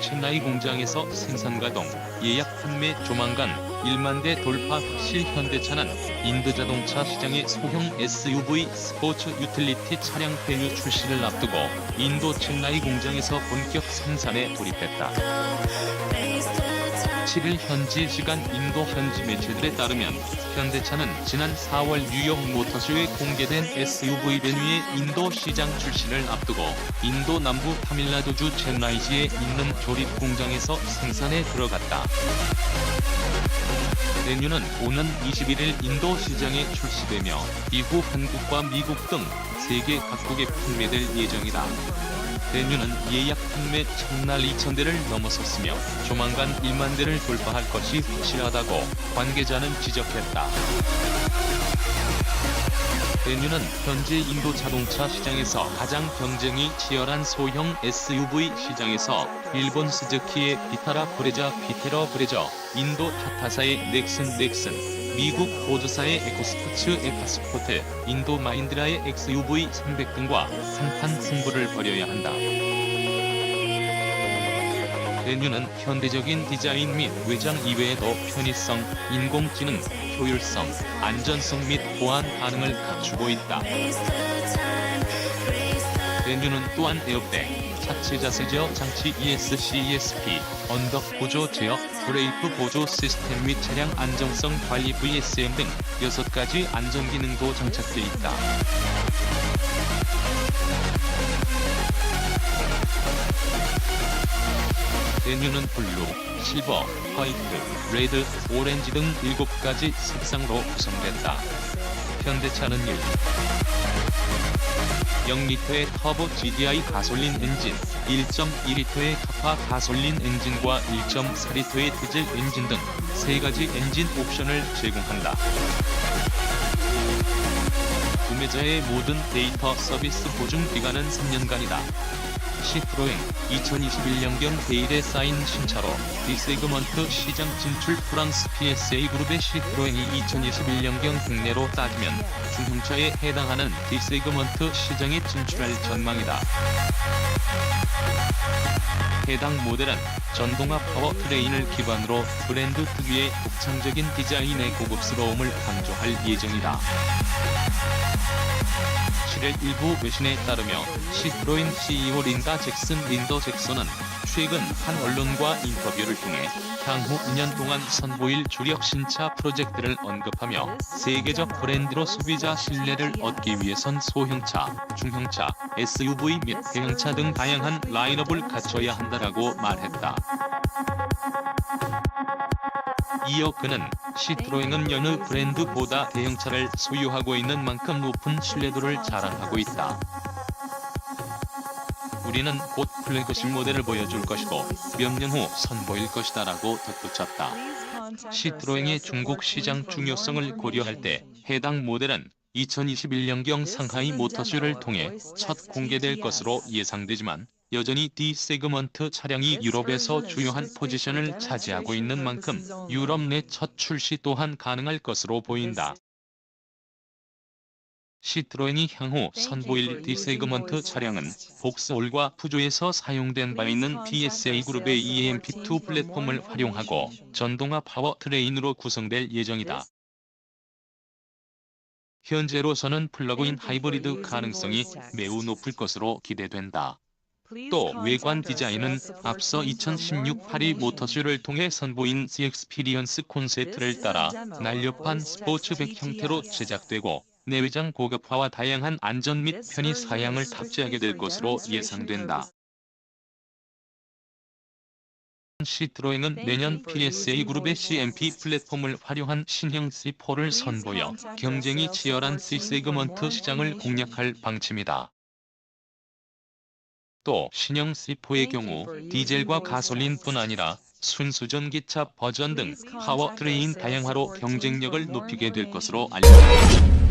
첸나이 공장에서 생산 가동, 예약 판매 조만간 1만 대 돌파 확실 현대차는 인도자동차 시장의 소형 SUV 스포츠 유틸리티 차량 폐유 출시를 앞두고 인도 첸나이 공장에서 본격 생산에 돌입했다. 7일 현지 시간 인도 현지 매체들에 따르면 현대차는 지난 4월 뉴욕 모터쇼에 공개된 SUV 베뉴의 인도 시장 출시를 앞두고 인도 남부 타밀나두주 첸나이시에 있는 조립 공장에서 생산에 들어갔다. 베뉴는 오는 21일 인도 시장에 출시되며 이후 한국과 미국 등 세계 각국에 판매될 예정이다. 베뉴는 예약 판매 첫날 2,000대를 넘어섰으며 조만간 1만 대를 돌파할 것이 확실하다고 관계자는 지적했다. 베뉴는 현재 인도 자동차 시장에서 가장 경쟁이 치열한 소형 SUV 시장에서 일본 스즈키의 비타라 브레자 비테러 브레저, 인도 타타사의 넥슨 넥슨, 미국 포드사의 에코스포츠 에파스포트, 인도 마인드라의 XUV 300 등과 한판 승부를 벌여야 한다. 메뉴는 현대적인 디자인 및 외장 이외에도 편의성, 인공지능, 효율성, 안전성 및 보안 가능을 갖추고 있다. 메뉴는 또한 에어백, 차체 자세 제어 장치 ESC, ESP, 언덕 보조 제어, 브레이크 보조 시스템 및 차량 안정성 관리 VSM 등 6가지 안전 기능도 장착돼 있다. 메뉴는 블루, 실버, 화이트, 레드, 오렌지 등 7가지 색상으로 구성됐다. 현대차는 1. 0리터의 터보 GDI 가솔린 엔진, 1.2리터의 카파 가솔린 엔진과 1.4리터의 디젤 엔진 등 3가지 엔진 옵션을 제공한다. 구매자의 모든 데이터 서비스 보증 기간은 3년간이다. 시프로행 2021년경 베일에 쌓인 신차로 디세그먼트 시장 진출 프랑스 PSA 그룹의 시프로행이 2021년경 국내로 따지면 중형차에 해당하는 디세그먼트 시장에 진출할 전망이다. 해당 모델은 전동화 파워 트레인을 기반으로 브랜드 특유의 독창적인 디자인의 고급스러움을 강조할 예정이다. 7일 일부 외신에 따르며 시트로인 CEO 린다 잭슨 린더 잭슨은 최근 한 언론과 인터뷰를 통해 향후 2년 동안 선보일 주력 신차 프로젝트를 언급하며 세계적 브랜드로 소비자 신뢰를 얻기 위해선 소형차, 중형차, SUV 및 대형차 등 다양한 라인업을 갖춰야 한다라고 말했다. 이어 그는 시트로행은 여느 브랜드보다 대형차를 소유하고 있는 만큼 높은 신뢰도를 자랑하고 있다. 우리는 곧 플래그십 모델을 보여줄 것이고 몇 년 후 선보일 것이다 라고 덧붙였다. 시트로행의 중국 시장 중요성을 고려할 때 해당 모델은 2021년경 상하이 모터쇼를 통해 첫 공개될 것으로 예상되지만 여전히 D 세그먼트 차량이 유럽에서 주요한 포지션을 차지하고 있는 만큼 유럽 내 첫 출시 또한 가능할 것으로 보인다. 시트로엔이 향후 선보일 D 세그먼트 차량은 복스올과 푸조에서 사용된 바 있는 PSA 그룹의 EMP2 플랫폼을 활용하고 전동화 파워트레인으로 구성될 예정이다. 현재로서는 플러그인 하이브리드 가능성이 매우 높을 것으로 기대된다. 또 외관 디자인은 앞서 2016 파리 모터쇼를 통해 선보인 CX피리언스 콘셉트를 따라 날렵한 스포츠백 형태로 제작되고 내외장 고급화와 다양한 안전 및 편의 사양을 탑재하게 될 것으로 예상된다. 시트로행은 내년 PSA 그룹의 CMP 플랫폼을 활용한 신형 C4를 선보여 경쟁이 치열한 C 세그먼트 시장을 공략할 방침이다. 또 신형 C4의 경우 디젤과 가솔린뿐 아니라 순수 전기차 버전 등 파워트레인 다양화로 경쟁력을 높이게 될 것으로 알려졌다.